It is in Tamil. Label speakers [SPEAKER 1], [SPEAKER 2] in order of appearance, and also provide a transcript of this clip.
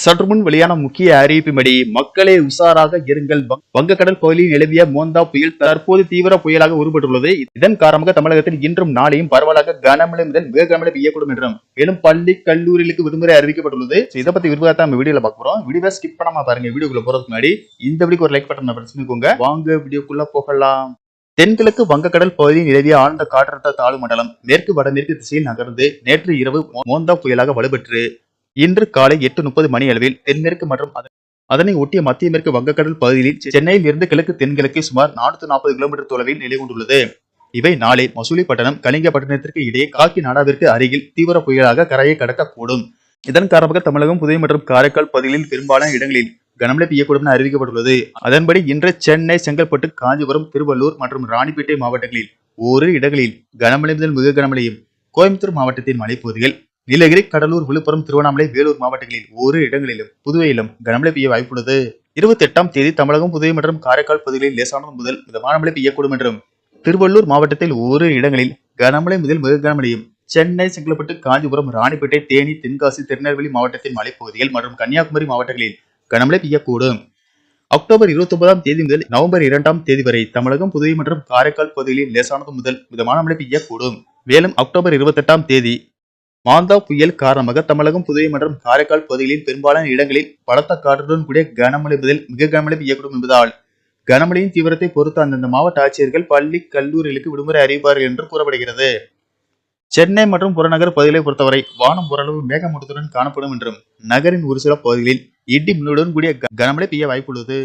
[SPEAKER 1] சற்று முன் வெளியான முக்கிய அறிவிப்பின்படி மக்களே உஷாராக இருங்கள். வங்கக்கடல் பகுதியில் நிலவிய மோந்தா புயல் தற்போது தீவிர புயலாக உருப்பட்டுள்ளது இதன் காரணமாக தமிழகத்தில் இன்றும் நாளையும் பரவலாக கனமழை முதல் மிக கனமழை பெய்யக்கூடும் என்றும் மேலும் பள்ளி கல்லூரிகளுக்கு விடுமுறை அறிவிக்கப்பட்டுள்ளது. இதை பத்தி விரிவாக நம்ம வீடியோல பார்க்க போறோம். வீடியோ ஸ்கிப் பண்ணாம பாருங்க. வீடியோக்குள்ள போறதுக்கு முன்னாடி இந்த வீடியோக்கு ஒரு லைக் பட்டன் பிரஸ் வாங்க வீடியோக்குள்ள போகலாம். தென்கிழக்கு வங்கக்கடல் பகுதியில் நிலவிய ஆழ்ந்த காற்றழுத்த தாழ்வு மண்டலம் மேற்கு வடமேற்கு திசையில் நகர்ந்து நேற்று இரவு மோந்தா புயலாக வலுப்பெற்று இன்று காலை எட்டு முப்பது மணி அளவில் தென்மேற்கு மற்றும் அதன்- அதனை ஒட்டிய மத்திய மேற்கு வங்கக்கடல் பகுதியில் சென்னையில் இருந்து கிழக்கு தென்கிழக்கு சுமார் நானூத்தி நாற்பது கிலோமீட்டர் தொலைவில் நிலை கொண்டுள்ளது. இவை நாளை மசூலிப்பட்டினம் கலிங்கப்பட்டினத்திற்கு இடையே காக்கி நாடாவிற்கு அருகில் தீவிர புயலாக கரையை கடக்கக்கூடும். இதன் காரணமாக தமிழகம் புதுவை மற்றும் காரைக்கால் பகுதிகளில் பெரும்பாலான இடங்களில் கனமழை பெய்யக்கூடும் என அறிவிக்கப்பட்டுள்ளது. அதன்படி இன்று சென்னை செங்கல்பட்டு காஞ்சிபுரம் திருவள்ளூர் மற்றும் ராணிப்பேட்டை மாவட்டங்களில் ஓரிரு இடங்களில் கனமழை முதல் மிக கனமழையும் கோயம்புத்தூர் மாவட்டத்தின் மலைப்பகுதிகள் நீலகிரி கடலூர் விழுப்புரம் திருவண்ணாமலை வேலூர் மாவட்டங்களில் ஒரு இடங்களிலும் புதுவையிலும் கனமழை பெய்ய வாய்ப்புள்ளது. இருபத்தி எட்டாம் தேதி தமிழகம் புதுவை மற்றும் காரைக்கால் பகுதிகளில் லேசானது முதல் மிதமான மழை பெய்யக்கூடும் என்றும் திருவள்ளூர் மாவட்டத்தில் ஓரிரு இடங்களில் கனமழை முதல் மிக கனமழையும் சென்னை செங்கல்பட்டு காஞ்சிபுரம் ராணிப்பேட்டை தேனி தென்காசி திருநெல்வேலி மாவட்டத்தின் மலைப்பகுதிகள் மற்றும் கன்னியாகுமரி மாவட்டங்களில் கனமழை பெய்யக்கூடும். அக்டோபர் இருபத்தி ஒன்பதாம் தேதி முதல் நவம்பர் இரண்டாம் தேதி வரை தமிழகம் புதுவை மற்றும் காரைக்கால் பகுதிகளில் லேசானது முதல் மிதமான மழை பெய்யக்கூடும். மேலும் அக்டோபர் இருபத்தி எட்டாம் தேதி மாந்தா புயல் காரணமாக தமிழகம் புதுவை மற்றும் காரைக்கால் பகுதிகளில் பெரும்பாலான இடங்களில் பலத்த காற்றுடன் கூடிய கனமழை முதல் மிக கனமழை பெய்யக்கூடும் என்பதால் கனமழையின் தீவிரத்தை பொறுத்து அந்தந்த மாவட்ட ஆட்சியர்கள் பள்ளி கல்லூரிகளுக்கு விடுமுறை அறிவிப்பார்கள் என்று கூறப்படுகிறது. சென்னை மற்றும் புறநகர் பகுதிகளை பொறுத்தவரை வானம் ஓரளவு மேகமூட்டத்துடன் காணப்படும் என்றும் நகரின் ஒரு சில பகுதிகளில் இடி மின்னுடன் கூடிய கனமழை பெய்ய வாய்ப்புள்ளது.